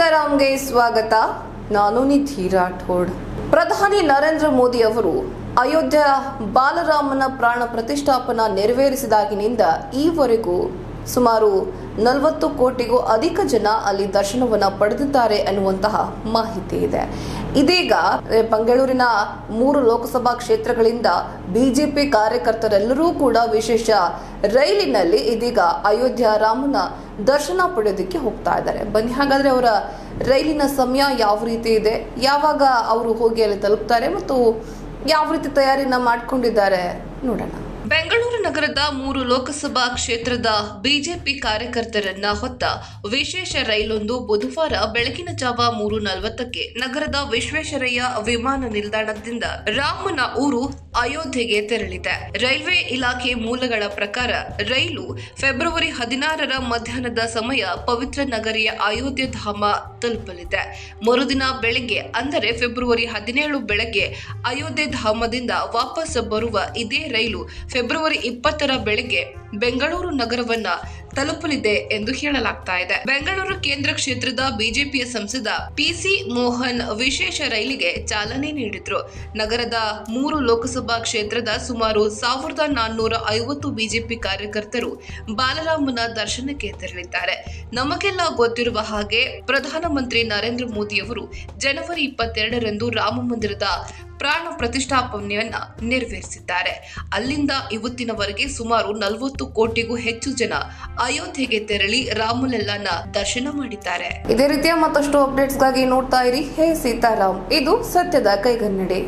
ಸೀತಾರಾಮ್ಗೆ ಸ್ವಾಗತ. ನಾನು ನಿಧಿ ರಾಠೋಡ್. ಪ್ರಧಾನಿ ನರೇಂದ್ರ ಮೋದಿ ಅವರು ಅಯೋಧ್ಯ ಬಾಲರಾಮನ ಪ್ರಾಣ ಪ್ರತಿಷ್ಠಾಪನಾ ನೆರವೇರಿಸಿದಾಗಿನಿಂದ ಈವರೆಗೂ ಸುಮಾರು ನಲವತ್ತು ಕೋಟಿಗೂ ಅಧಿಕ ಜನ ಅಲ್ಲಿ ದರ್ಶನವನ್ನ ಪಡೆದಿದ್ದಾರೆ ಅನ್ನುವಂತಹ ಮಾಹಿತಿ ಇದೆ. ಇದೀಗ ಬೆಂಗಳೂರಿನ ಮೂರು ಲೋಕಸಭಾ ಕ್ಷೇತ್ರಗಳಿಂದ ಬಿಜೆಪಿ ಕಾರ್ಯಕರ್ತರೆಲ್ಲರೂ ಕೂಡ ವಿಶೇಷ ರೈಲಿನಲ್ಲಿ ಇದೀಗ ಅಯೋಧ್ಯ ರಾಮನ ದರ್ಶನ ಪಡೆಯೋದಕ್ಕೆ ಹೋಗ್ತಾ ಇದ್ದಾರೆ. ಬನ್ನಿ, ಹಾಗಾದ್ರೆ ಅವರ ರೈಲಿನ ಸಮಯ ಯಾವ ರೀತಿ ಇದೆ? ಯಾವಾಗ ಅವರು ಹೋಗಿ ಅಲ್ಲಿ ತಲುಪ್ತಾರೆ ಮತ್ತು ಯಾವ ರೀತಿ ತಯಾರಿನ ಮಾಡ್ಕೊಂಡಿದ್ದಾರೆ? ನೋಡೋಣ. ಬೆಂಗಳೂರು ನಗರದ ಮೂರು ಲೋಕಸಭಾ ಕ್ಷೇತ್ರದ ಬಿಜೆಪಿ ಕಾರ್ಯಕರ್ತರನ್ನ ಹೊತ್ತ ವಿಶೇಷ ರೈಲೊಂದು ಬುಧವಾರ ಬೆಳಗಿನ ಜಾವ ಮೂರು ನಲವತ್ತಕ್ಕೆ ನಗರದ ವಿಶ್ವೇಶ್ವರಯ್ಯ ವಿಮಾನ ನಿಲ್ದಾಣದಿಂದ ರಾಮನ ಊರು ಅಯೋಧ್ಯೆಗೆ ತೆರಳಿದೆ. ರೈಲ್ವೆ ಇಲಾಖೆ ಮೂಲಗಳ ಪ್ರಕಾರ ರೈಲು ಫೆಬ್ರವರಿ ಹದಿನಾರರ ಮಧ್ಯಾಹ್ನದ ಸಮಯ ಪವಿತ್ರ ನಗರಿಯ ಅಯೋಧ್ಯೆ ಧಾಮ ತಲುಪಲಿದೆ. ಮರುದಿನ ಬೆಳಗ್ಗೆ ಅಂದರೆ ಫೆಬ್ರವರಿ ಹದಿನೇಳು ಬೆಳಗ್ಗೆ ಅಯೋಧ್ಯೆ ಧಾಮದಿಂದ ವಾಪಸ್ ಬರುವ ಇದೇ ರೈಲು ಫೆಬ್ರವರಿ ಇಪ್ಪತ್ತರ ಬೆಳಗ್ಗೆ ಬೆಂಗಳೂರು ನಗರವನ್ನ ತಲುಪಲಿದೆ ಎಂದು ಹೇಳಲಾಗ್ತಾ ಇದೆ. ಬೆಂಗಳೂರು ಕೇಂದ್ರ ಕ್ಷೇತ್ರದ ಬಿಜೆಪಿಯ ಸಂಸದ ಪಿಸಿ ಮೋಹನ್ ವಿಶೇಷ ರೈಲಿಗೆ ಚಾಲನೆ ನೀಡಿದ್ರು. ನಗರದ ಮೂರು ಲೋಕಸಭಾ ಕ್ಷೇತ್ರದ ಸುಮಾರು ಸಾವಿರದ ನಾನ್ನೂರ ಐವತ್ತು ಬಿಜೆಪಿ ಕಾರ್ಯಕರ್ತರು ಬಾಲರಾಮನ ದರ್ಶನಕ್ಕೆ ತೆರಳಿದ್ದಾರೆ. ನಮಗೆಲ್ಲ ಗೊತ್ತಿರುವ ಹಾಗೆ ಪ್ರಧಾನಮಂತ್ರಿ ನರೇಂದ್ರ ಮೋದಿ ಅವರು ಜನವರಿ ಇಪ್ಪತ್ತೆರಡರಂದು ರಾಮ ಮಂದಿರದ ಪ್ರಾಣ ಪ್ರತಿಷ್ಠಾಪನೆಯನ್ನ ನೆರವೇರಿಸಿದ್ದಾರೆ. ಅಲ್ಲಿಂದ ಇವತ್ತಿನವರೆಗೆ ಸುಮಾರು ನಲವತ್ತು ಕೋಟಿಗೂ ಹೆಚ್ಚು ಜನ ಅಯೋಧ್ಯೆಗೆ ತೆರಳಿ ರಾಮಲಲ್ಲನ ದರ್ಶನ ಮಾಡಿದ್ದಾರೆ. ಇದೇ ರೀತಿಯ ಮತ್ತಷ್ಟು ಅಪ್ಡೇಟ್ಸ್ಗಾಗಿ ನೋಡ್ತಾ ಇರಿ. ಹೇ ಸೀತಾರಾಮ್, ಇದು ಸತ್ಯದ ಕೈಗನ್ನಡಿ.